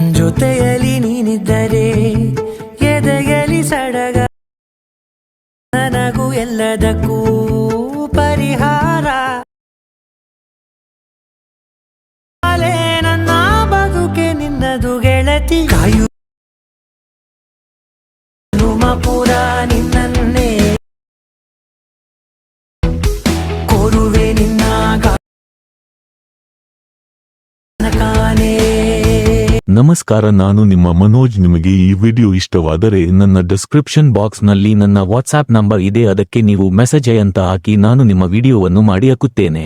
ಜೊತೆಯಲ್ಲಿ ನೀನಿದ್ದರೆ ಎದೆಯಲ್ಲಿ ಸಡಗ ನನಗೂ ಎಲ್ಲದಕ್ಕೂ ಪರಿಹಾರ. ನನ್ನ ಬದುಕೆ ನಿನ್ನದು ಗೆಳತಿ. ನಮಸ್ಕಾರ, ನಾನು ನಿಮ್ಮ ಮನೋಜ್. ನಿಮಗೆ ಈ ವಿಡಿಯೋ ಇಷ್ಟವಾದರೆ ನನ್ನ ಡಿಸ್ಕ್ರಿಪ್ಷನ್ ಬಾಕ್ಸ್ನಲ್ಲಿ ನನ್ನ ವಾಟ್ಸ್ಆ್ಯಪ್ ನಂಬರ್ ಇದೆ. ಅದಕ್ಕೆ ನೀವು ಮೆಸೇಜ್ ಅಂತ ಹಾಕಿ ನಾನು ನಿಮ್ಮ ವಿಡಿಯೋವನ್ನು ಮಾಡಿ ಹಾಕುತ್ತೇನೆ.